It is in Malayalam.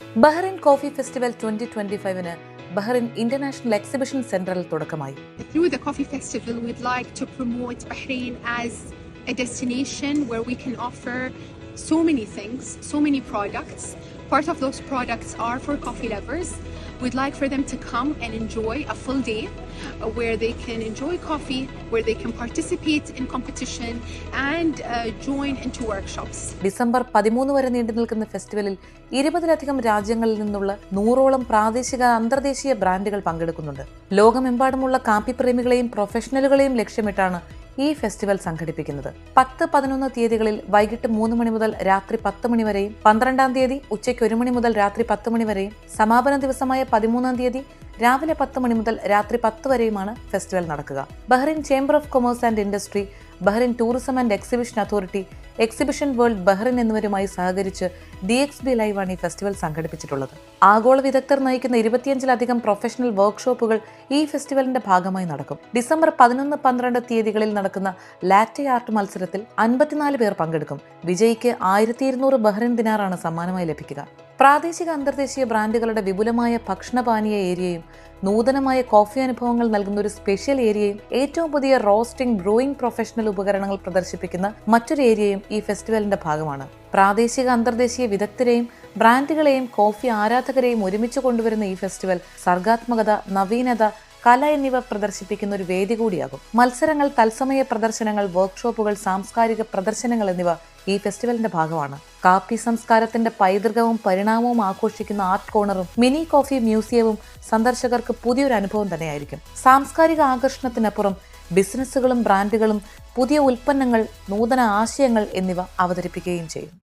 Bahrain coffee festival twenty twenty ഫൈവിന് Bahrain international exhibition സെന്ററിൽ തുടക്കമായി. Through the coffee festival, we'd like to promote Bahrain as a destination where we can offer so many things, so many products. Part of those products are for coffee lovers. We'd like for them to come and enjoy a full day uh, where they can enjoy coffee, where they can participate in competition and uh, join into workshops. December പതിമൂന്ന് വരെ നീണ്ടു നിൽക്കുന്ന ഫെസ്റ്റിവലിൽ ഇരുപതിലധികം രാജ്യങ്ങളിൽ നിന്നുള്ള നൂറോളം പ്രാദേശിക അന്തർദേശീയ ബ്രാൻഡുകൾ പങ്കെടുക്കുന്നുണ്ട് ലോകമെമ്പാടുമുള്ള കാപ്പി പ്രേമികളെയും പ്രൊഫഷണലുകളെയും ലക്ഷ്യമിട്ടാണ് ഈ ഫെസ്റ്റിവൽ സംഘടിപ്പിക്കുന്നത്. പത്ത് പതിനൊന്ന് തീയതികളിൽ വൈകിട്ട് മൂന്ന് മണി മുതൽ രാത്രി പത്ത് മണി വരെയും പന്ത്രണ്ടാം തീയതി ഉച്ചയ്ക്ക് ഒരു മണി മുതൽ രാത്രി പത്ത് മണി വരെയും സമാപന ദിവസമായ പതിമൂന്നാം തീയതി രാവിലെ പത്ത് മണി മുതൽ രാത്രി പത്ത് വരെയുമാണ് ഫെസ്റ്റിവൽ നടക്കുക. Bahrain chamber of commerce and industry Bahrain tourism and exhibition authority exhibition world Bahrain എന്നിവരുമായി സഹകരിച്ച് ഡി എക്സ് ബി ലൈവാണ് ഈ ഫെസ്റ്റിവൽ സംഘടിപ്പിച്ചിട്ടുള്ളത്. ആഗോള വിദഗ്ധർ നയിക്കുന്ന ഇരുപത്തിയഞ്ചിലധികം പ്രൊഫഷണൽ വർക്ക്ഷോപ്പുകൾ ഈ ഫെസ്റ്റിവലിന്റെ ഭാഗമായി നടക്കും. ഡിസംബർ പതിനൊന്ന് പന്ത്രണ്ട് തീയതികളിൽ നടക്കുന്ന ലാറ്റെ ആർട്ട് മത്സരത്തിൽ അൻപത്തിനാല് പേർ പങ്കെടുക്കും. വിജയിക്ക് ആയിരത്തി ഇരുന്നൂറ് ബഹ്റിൻ ദിനാറാണ് സമ്മാനമായി ലഭിക്കുക. പ്രാദേശിക അന്തർദേശീയ ബ്രാൻഡുകളുടെ വിപുലമായ ഭക്ഷണപാനീയ ഏരിയയും നൂതനമായ കോഫി അനുഭവങ്ങൾ നൽകുന്ന ഒരു സ്പെഷ്യൽ ഏരിയയും ഏറ്റവും പുതിയ റോസ്റ്റിംഗ് ബ്രൂയിംഗ് പ്രൊഫഷണൽ ഉപകരണങ്ങൾ പ്രദർശിപ്പിക്കുന്ന മറ്റൊരു ഏരിയയും ഈ ഫെസ്റ്റിവലിന്റെ ഭാഗമാണ്. പ്രാദേശിക അന്തർദേശീയ വിദഗ്ധരെയും ബ്രാൻഡുകളെയും കോഫി ആരാധകരെയും ഒരുമിച്ച് കൊണ്ടുവരുന്ന ഈ ഫെസ്റ്റിവൽ സർഗാത്മകത നവീനത കല എന്നിവ പ്രദർശിപ്പിക്കുന്ന ഒരു വേദി കൂടിയാകും. മത്സരങ്ങൾ തത്സമയ പ്രദർശനങ്ങൾ വർക്ക്ഷോപ്പുകൾ സാംസ്കാരിക പ്രദർശനങ്ങൾ എന്നിവ ഈ ഫെസ്റ്റിവലിന്റെ ഭാഗമാണ്. കാപ്പി സംസ്കാരത്തിന്റെ പൈതൃകവും പരിണാമവും ആഘോഷിക്കുന്ന ആർട്ട് കോർണറും മിനി കോഫി മ്യൂസിയവും സന്ദർശകർക്ക് പുതിയൊരു അനുഭവം തന്നെയായിരിക്കും. സാംസ്കാരിക ആകർഷണത്തിനപ്പുറം ബിസിനസ്സുകളും ബ്രാൻഡുകളും പുതിയ ഉൽപ്പന്നങ്ങൾ നൂതന ആശയങ്ങൾ എന്നിവ അവതരിപ്പിക്കുകയും ചെയ്യും.